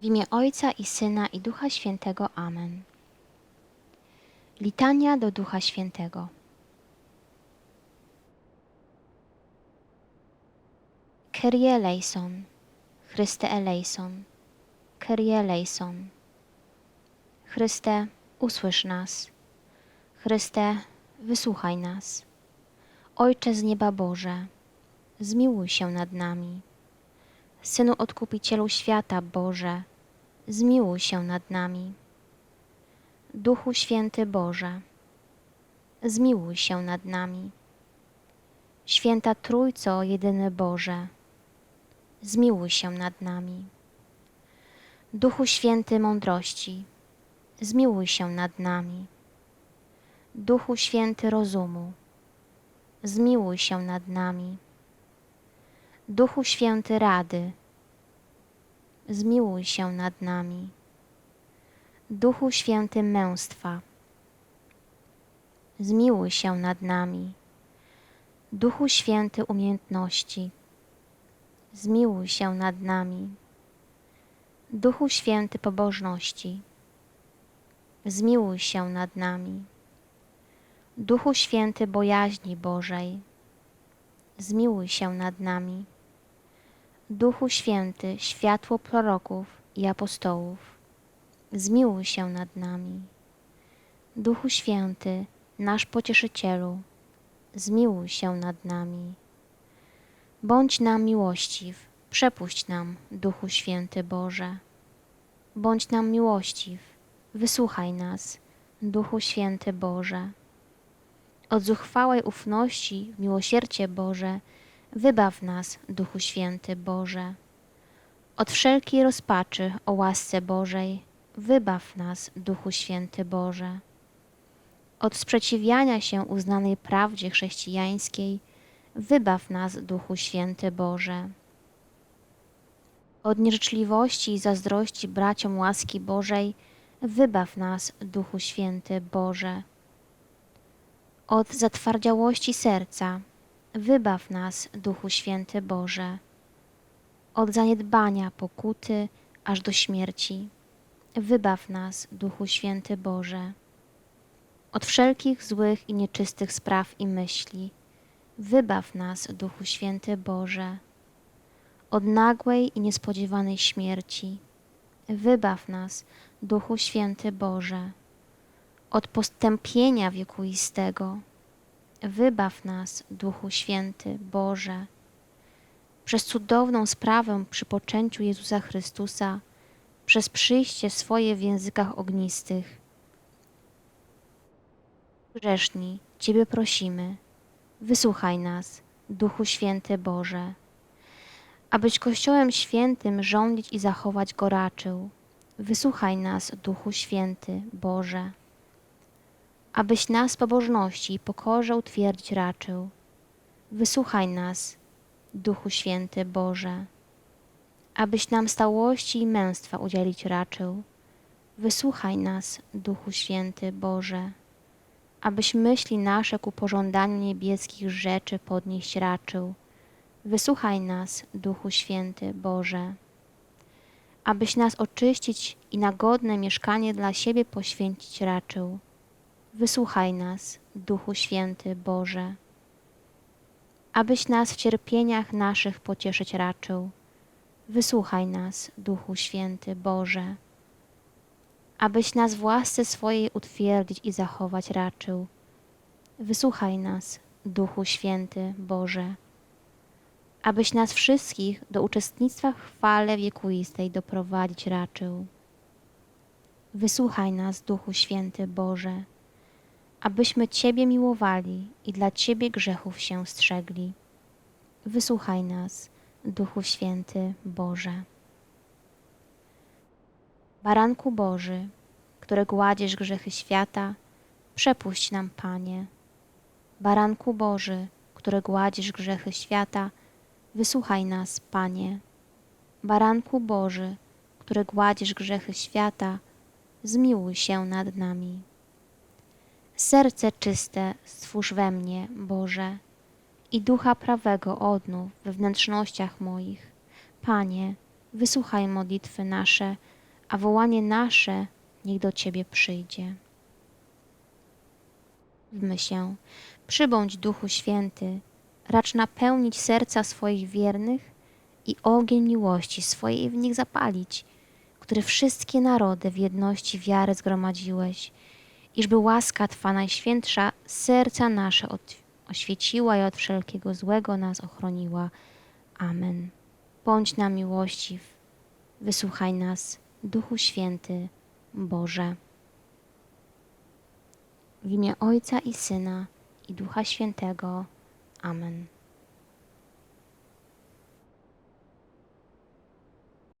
W imię Ojca i Syna i Ducha Świętego. Amen. Litania do Ducha Świętego. Kyrie eleison, Chryste eleison, Kyrie eleison. Chryste, usłysz nas. Chryste, wysłuchaj nas. Ojcze z nieba Boże, zmiłuj się nad nami. Synu Odkupicielu świata Boże, zmiłuj się nad nami. Duchu Święty Boże, zmiłuj się nad nami. Święta Trójco Jedyny Boże, zmiłuj się nad nami. Duchu Święty Mądrości, zmiłuj się nad nami. Duchu Święty Rozumu, zmiłuj się nad nami. Duchu Święty Rady, zmiłuj się nad nami. Duchu Święty Męstwa, zmiłuj się nad nami. Duchu Święty Umiejętności, zmiłuj się nad nami. Duchu Święty Pobożności, zmiłuj się nad nami. Duchu Święty Bojaźni Bożej, zmiłuj się nad nami. Duchu Święty, światło proroków i apostołów, zmiłuj się nad nami. Duchu Święty, nasz pocieszycielu, zmiłuj się nad nami. Bądź nam miłościw, przepuść nam, Duchu Święty Boże. Bądź nam miłościw, wysłuchaj nas, Duchu Święty Boże. Od zuchwałej ufności w miłosierdzie Boże, Wybaw nas, Duchu Święty Boże. Od wszelkiej rozpaczy o łasce Bożej, wybaw nas, Duchu Święty Boże. Od sprzeciwiania się uznanej prawdzie chrześcijańskiej, wybaw nas, Duchu Święty Boże. Od nieżyczliwości i zazdrości braciom łaski Bożej, wybaw nas, Duchu Święty Boże. Od zatwardziałości serca, Wybaw nas, Duchu Święty Boże, od zaniedbania, pokuty, aż do śmierci. Wybaw nas, Duchu Święty Boże, od wszelkich złych i nieczystych spraw i myśli. Wybaw nas, Duchu Święty Boże, od nagłej i niespodziewanej śmierci. Wybaw nas, Duchu Święty Boże, od postępienia wiekuistego Wybaw nas, Duchu Święty, Boże, przez cudowną sprawę przy poczęciu Jezusa Chrystusa, przez przyjście swoje w językach ognistych. Grzeszni, Ciebie prosimy, wysłuchaj nas, Duchu Święty Boże, abyś Kościołem Świętym rządzić i zachować go raczył. Wysłuchaj nas, Duchu Święty Boże abyś nas pobożności i pokorze utwierdzić raczył. Wysłuchaj nas, Duchu Święty Boże, abyś nam stałości i męstwa udzielić raczył. Wysłuchaj nas, Duchu Święty Boże, abyś myśli nasze ku pożądaniu niebieskich rzeczy podnieść raczył. Wysłuchaj nas, Duchu Święty Boże, abyś nas oczyścić i na godne mieszkanie dla siebie poświęcić raczył Wysłuchaj nas, Duchu Święty Boże, abyś nas w cierpieniach naszych pocieszyć raczył. Wysłuchaj nas, Duchu Święty Boże, abyś nas w łasce swojej utwierdzić i zachować raczył. Wysłuchaj nas, Duchu Święty Boże, abyś nas wszystkich do uczestnictwa w chwale wiekuistej doprowadzić raczył. Wysłuchaj nas, Duchu Święty Boże, abyśmy Ciebie miłowali i dla Ciebie grzechów się strzegli. Wysłuchaj nas, Duchu Święty Boże. Baranku Boży, które gładziesz grzechy świata, przepuść nam, Panie. Baranku Boży, które gładzisz grzechy świata, wysłuchaj nas, Panie. Baranku Boży, które gładzisz grzechy świata, zmiłuj się nad nami. Serce czyste stwórz we mnie, Boże, i ducha prawego odnów we wnętrznościach moich. Panie, wysłuchaj modlitwy nasze, a wołanie nasze niech do Ciebie przyjdzie. W myślę, przybądź Duchu Święty, racz napełnić serca swoich wiernych i ogień miłości swojej w nich zapalić, który wszystkie narody w jedności wiary zgromadziłeś, iżby łaska Twa najświętsza serca nasze od, oświeciła i od wszelkiego złego nas ochroniła. Amen. Bądź nam miłościw, wysłuchaj nas, Duchu Święty, Boże. W imię Ojca i Syna i Ducha Świętego. Amen.